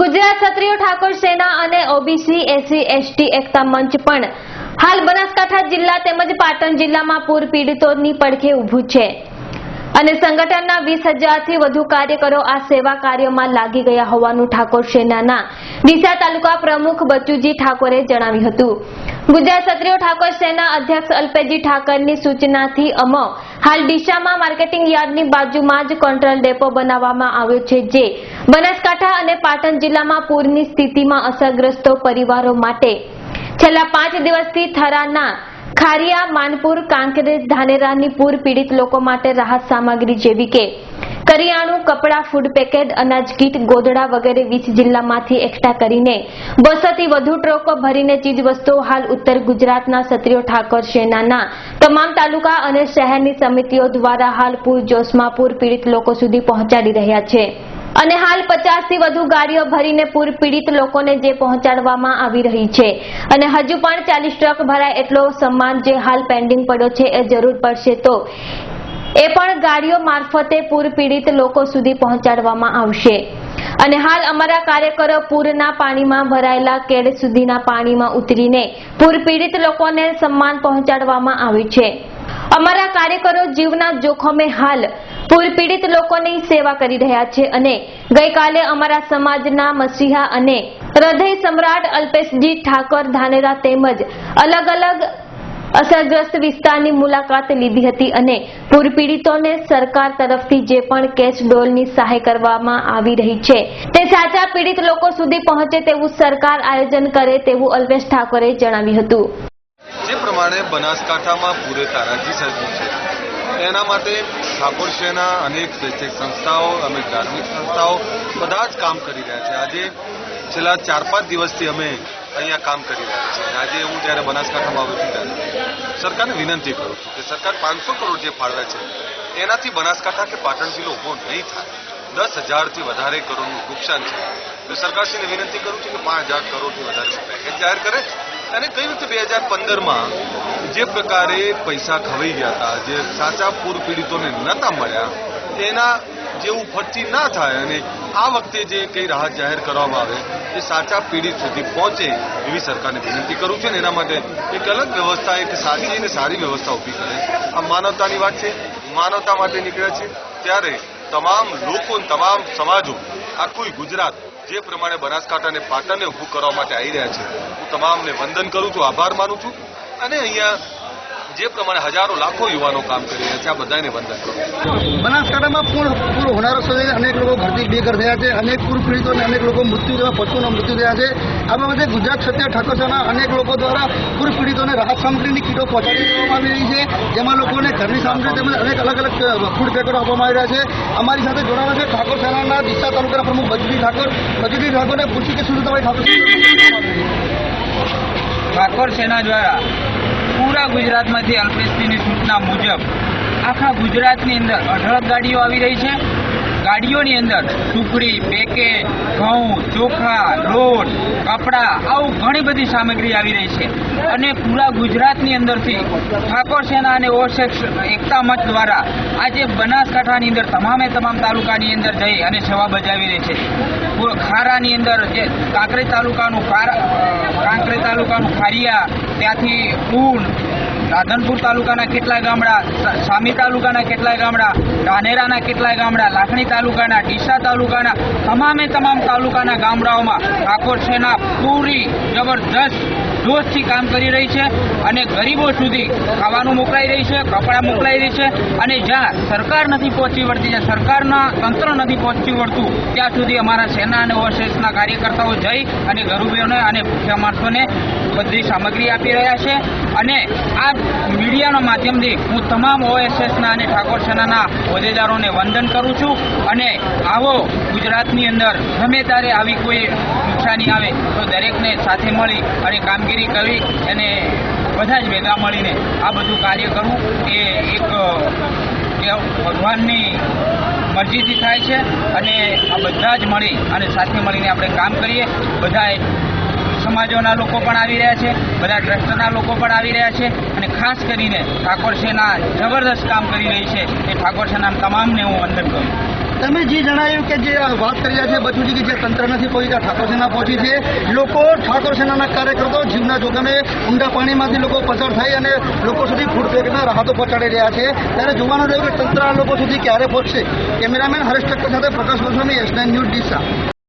ગુજરાત ક્ષત્રિય ઠાકોર સેના અને ઓબીસી એસસી એસટી એકતા મંચ પણ હાલ બનાસકાંઠા જિલ્લા તેમજ પાટણ જિલ્લામાં પૂર પીડિતોની પડખે ઊભું છે. અને સંગઠનના વીસ હજારથી વધુ કાર્યકરો આ સેવા કાર્યમાં લાગી ગયા હોવાનું ઠાકોર સેનાના ડીસા તાલુકા પ્રમુખ બચુજી ઠાકોરે જણાવ્યું હતું. ગુજરાત ક્ષત્રિય ઠાકોર સેના અધ્યક્ષ અલ્પેજી ઠાકરની સૂચનાથી અમ. હાલ ડીશામાં માર્કેટિંગ યાર્ડની બાજુમાં જ કંટ્રોલ ડેપો બનાવવામાં આવ્યો છે જે બનાસકાંઠા અને પાટણ જિલ્લામાં પૂરની સ્થિતિમાં અસરગ્રસ્તો પરિવારો માટે છેલ્લા પાંચ દિવસથી થરાના ખારિયા, માનપુર, કાંકરેજ, ધાનેરાની પૂર પીડિત લોકો માટે રાહત સામગ્રી જેવી કે કરિયાણું કપડાં ફૂડ પેકેટ અનાજ, કીટ, ગોદડા વગેરે વીસ જિલ્લામાંથી એકઠા કરીને બસોથી વધુ ટ્રકો ભરીને ચીજવસ્તુઓ હાલ ઉત્તર ગુજરાતના ક્ષત્રિય ઠાકોર સેનાના તમામ તાલુકા અને શહેરની સમિતિઓ દ્વારા હાલ પૂરજોશમાં પૂર પીડિત લોકો સુધી પહોંચાડી રહ્યા છે. અને હાલ પચાસથી વધુ ગાડીઓ ભરીને પૂર પીડિત લોકોને જે પહોંચાડવામાં આવી રહી છે. અને હજુ પણ ચાલીસ ટ્રક ભરાય એટલો સમાન જે હાલ પેન્ડિંગ પડ્યો છે એ જરૂર પડશે તો એ પણ ગાડીઓ મારફતે પૂર પીડિત લોકો સુધી પહોંચાડવામાં આવશે. અને હાલ અમારા કાર્યકરો પૂરના પાણીમાં ભરાયેલા કેડ સુધીના પાણીમાં ઉતરીને પૂર પીડિત લોકોને સન્માન પહોંચાડવામાં આવ્યું છે. અમારા કાર્યકરો જીવના જોખમે હાલ પૂર પીડિત લોકોની સેવા કરી રહ્યા છે અને ગઈકાલે અમારા સમાજના મસીહા અને હૃદય સમ્રાટ અલ્પેશજી ઠાકોર ધાનેરા તેમજ અલગ અલગ અસરગ્રસ્ત વિસ્તારની મુલાકાત લીધી હતી અને પૂર પીડિતોને સરકાર તરફથી જે પણ કેચ ડોલની સહાય કરવામાં આવી રહી છે, તે સાચા પીડિત લોકો સુધી પહોંચે તેવું સરકાર આયોજન કરે તેવું અલ્પેશ ઠાકોરે જણાવ્યું હતું. જે પ્રમાણે બનાસકાંઠામાં પૂરે તારાજી સર્જ્યું છે, તેના માટે ઠાકોર શહેરના અનેક સ્વૈચ્છિક સંસ્થાઓ અનેક ધાર્મિક સંસ્થાઓ બધા જ કામ કરી રહ્યા છે. આજે છેલ્લા ચાર પાંચ દિવસથી અમે અહીંયા કામ કરી રહ્યા છે. આજે હું જ્યારે બનાસકાંઠામાં આવ્યો છું ત્યારે સરકારને વિનંતી કરું છું કે સરકાર પાંચસો કરોડ જે ફાળવે છે, એનાથી બનાસકાંઠા કે પાટણ જિલ્લો ઊભો નહીં થાય. દસ હજારથી વધારે કરોડનું નુકસાન છે. તો સરકારશ્રીને વિનંતી કરું છું કે પાંચ હજાર કરોડથી વધારેનું પેકેજ જાહેર કરે અને કઈ રીતે બે હજાર પંદરમાં જે પ્રકારે પૈસા ખવાઈ ગયા હતા, જે સાચા પૂર પીડિતોને નહોતા મળ્યા તેના જેવું ફરતી ના થાય અને આ વખતે જે કંઈ રાહત જાહેર કરવામાં આવે, એ સાચા પીડિત સુધી પહોંચે એવી સરકારને વિનંતી કરું છું ને એના માટે એક અલગ વ્યવસ્થા, એક સાચી અને સારી વ્યવસ્થા ઊભી કરે. આ માનવતાની વાત છે, માનવતા માટે નીકળ્યા છે, ત્યારે તમામ લોકો તમામ સમાજો, આખું ગુજરાત જે પ્રમાણે બનાસકાંઠા અને પાટણને ઊભું કરવા માટે આવી રહ્યા છે, હું તમામને વંદન કરું છું, આભાર માનું છું. અને અહીંયા જે પ્રમાણે હજારો લાખો યુવાનો કામ કરી રહ્યા છે આ બધાને વંદન કરો. બનાસકાંઠામાં પૂર પૂર હોનારો સમયે અનેક લોકો ઘરથી બેઘર થયા છે અનેક પૂર પીડિતો અને અનેક લોકો મૃત્યુ થયા પશુઓના મૃત્યુ થયા છે. આ બાબતે ગુજરાત ક્ષત્રિય ઠાકોરસાના અનેક લોકો દ્વારા પૂર પીડિતોને રાહત સામગ્રીની કીટો પહોંચાડી દેવામાં આવી રહી છે. જેમાં લોકોને ઘરની સામગ્રી તેમજ અનેક અલગ અલગ ફૂડ પેકેટો આપવામાં આવી રહ્યા છે. અમારી સાથે જોડાયા છે ઠાકોર સેનાના દિશા તાલુકાના પ્રમુખ બજરી ઠાકોર. બજરી ઠાકોરને પૂછ્યું કે શું તમારી ઠાકોર ઠાકોર સેના દ્વારા પૂરા ગુજરાતમાંથી અલ્પેશજીની સૂચના મુજબ આખા ગુજરાતની અંદર અઢળક ગાડીઓ આવી રહી છે. ગાડીઓની અંદર સુખડી પેકેટ ઘઉં, ચોખા, લોટ, કપડાં આવું ઘણી બધી સામગ્રી આવી રહી છે. અને પૂરા ગુજરાતની અંદરથી ઠાકોર સેના અને ઓસેક્સ એકતા મંચ દ્વારા આજે બનાસકાંઠાની અંદર તમામે તમામ તાલુકાની અંદર જઈ અને સેવા બજાવી રહી છે. ખારાની અંદર જે કાંકરેજ તાલુકાનું કાંકરેજ તાલુકાનું ખારિયા, ત્યાંથી ઊન રાધનપુર તાલુકાના કેટલાય ગામડા સામી તાલુકાના કેટલાય ગામડા, ધાનેરાના કેટલાય ગામડા, લાખણી તાલુકાના, ડીસા તાલુકાના, તમામે તમામ તાલુકાના ગામડાઓમાં ઠાકોર સેના પૂરી જબરજસ્ત જોશથી કામ કરી રહી છે અને ગરીબો સુધી ખાવાનું મોકલાઈ રહી છે, કપડાં મોકલાઈ રહી છે અને જ્યાં સરકાર નથી પહોંચી વળતી, જ્યાં સરકારના તંત્ર નથી પહોંચી વળતું, ત્યાં સુધી અમારા સેના અને ઓએસએસના કાર્યકર્તાઓ જઈ અને ગરીબોને અને ભૂખ્યા માણસોને બધી સામગ્રી આપી રહ્યા છે. અને આ મીડિયાના માધ્યમથી હું તમામ ઓએસએસના અને ઠાકોર સેનાના હોદ્દેદારોને વંદન કરું છું. અને આવો ગુજરાતની અંદર ગમે ત્યારે આવી કોઈ નુકસાની આવે તો દરેકને સાથે મળી અને કામગીરી કરી અને બધા જ ભેગા મળીને આ બધું કાર્ય કરવું એ એક ભગવાનની મરજીથી થાય છે અને આ બધા જ મળી અને સાથે મળીને આપણે કામ કરીએ. બધાએ સમાજોના લોકો પણ આવી રહ્યા છે, બધા ટ્રસ્ટના લોકો પણ આવી રહ્યા છે અને ખાસ કરીને ઠાકોર સેના જબરદસ્ત કામ કરી રહી છે એ ઠાકોર સેના તમામને હું વંદન કરું તમે જે જણાવ્યું કે જે વાત કરી રહ્યા છે, બચુજી કે જે તંત્ર નથી પહોંચી ઠાકોર સેના પહોંચી છે. લોકો ઠાકોર સેનાના કાર્યકર્તાઓ જીવના જોખમે ઊંડા પાણીમાંથી લોકો પસાર થઈ અને લોકો સુધી ફૂડ પેકના રાહતો પહોંચાડી રહ્યા છે. ત્યારે જોવાનું રહ્યું કે તંત્ર આ લોકો સુધી ક્યારે પહોંચશે? કેમેરામેન હરેશ ઠક્કર સાથે પ્રકાશ ગોસ્વામી એસ ન્યૂઝ ડીસા.